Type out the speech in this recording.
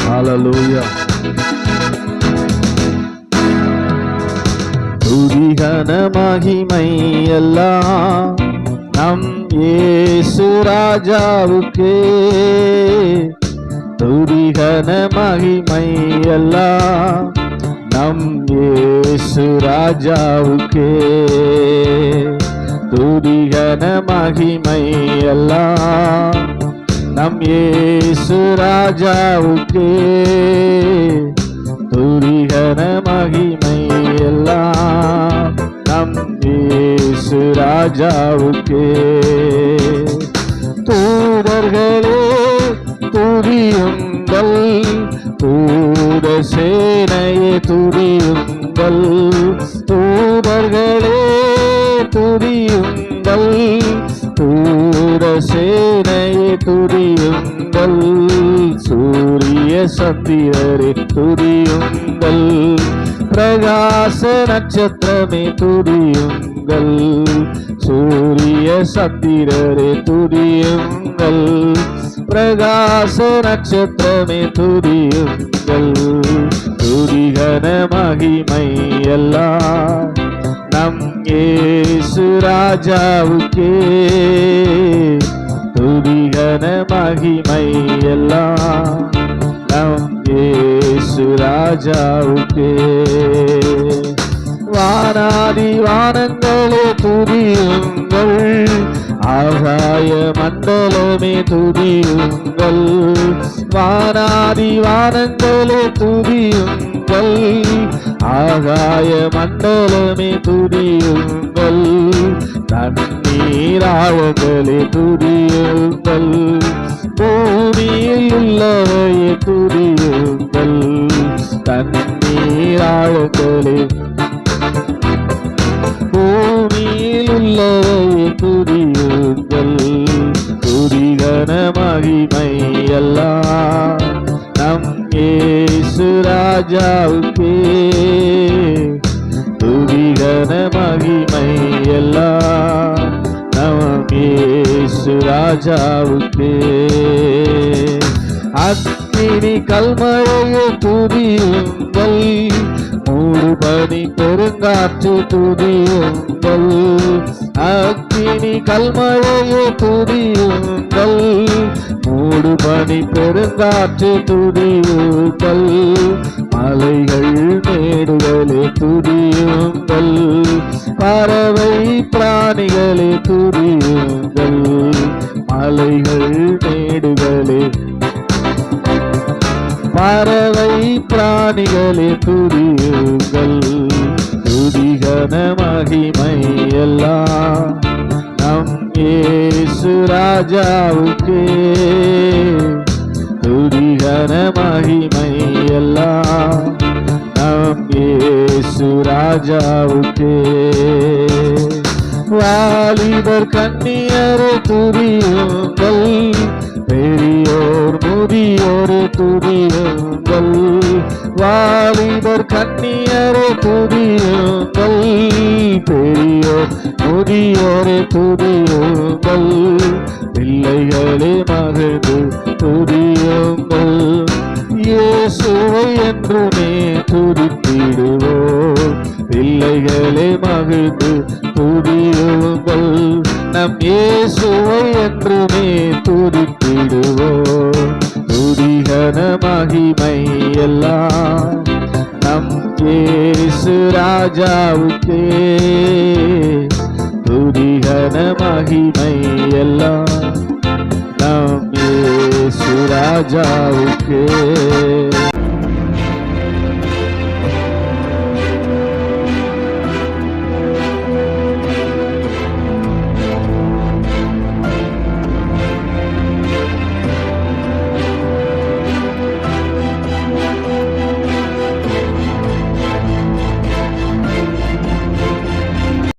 ஹalleluya துதிகன மகிமை எல்லாம் நம் ஏசு ராஜாவுக்கே. துதிகன மகிமை எல்லாம் நம் ஏசு ராஜாவுக்கே. துதிகன மகிமை எல்லாம் நம் ஏசு ராஜாவுக்கு துரிகர மகிமை எல்லாம் நம் ஏசு ராஜாவுக்கு. தூதர்களே துரியுங்கள் தூத சேனையே துரியுங்கள் தூதர்களே துரியுங்கள் தூ சேனையை துதியுங்கள். சூரிய சந்திரரே துதியுங்கள். பிரகாச நட்சத்திரமே துதியுங்கள். சூரிய சந்திரரே துதியுங்கள். பிரகாச நட்சத்திரமே துதியுங்கள். துதிகன மகிமை எல்லாம் நம் ஏசு ராஜாவுக்கே. துதிகன மகிமை எல்லாம் நம் இயேசு ராஜாவுக்கே. வானாதி வானங்களே துதியுங்கள். ஆகாய மண்டலமே துதியுங்கள். வானாதி வானங்களே துதியுங்கள். ஆகாய மண்டலமே துதியுங்கள். ராவங்களே துரியுங்கள் பூமியில் உள்ளவையே துரியுங்கள் தண்ணீராவங்களே பூமியில் உள்ளவையே துரியுங்கள் துதிகன மகிமை நம் இயேசு ராஜாவுக்கே. துதிகன மகிமை எல்லாம் இயேசு ராஜாவுக்கு அக்னி கல்மழையை துதியுங்கள் மூடுபனி பெருங்காற்று துதியுங்கள் அக்னி கல்மழையை துதியுங்கள் மூடுபனி பெருங்காற்று துதியுங்கள் மலைகள் மேடுகளே துதியுங்கள் பறவை பிராணிகளே துதியுங்கள் மலைகள் மேடுகளே. பறவை பிராணிகளே துதியுங்கள் துதிகன மகிமை எல்லாம் நம் ஏசு ராஜாவுக்கே. வாலிபர் கண்ணியர் துதியுங்கள். பெரியோர் முதியோர் துதியுங்கள். வாலிபர் கண்ணியர் துதியுங்கள். பெரியோர் முதியோர் துதியுங்கள். பிள்ளைகளே மகிழ்ந்து துதியுங்கள். இயேசுவை என்றுமே பிள்ளைகளே மகிழ்ந்து துதியுங்கள். நம் இயேசுவை என்றுமே துதித்திடுவோம். துதிகன மகிமை எல்லாம் நம் இயேசு ராஜாவுக்கே. துதிகன மகிமை எல்லாம் நம் இயேசு ராஜாவுக்கே.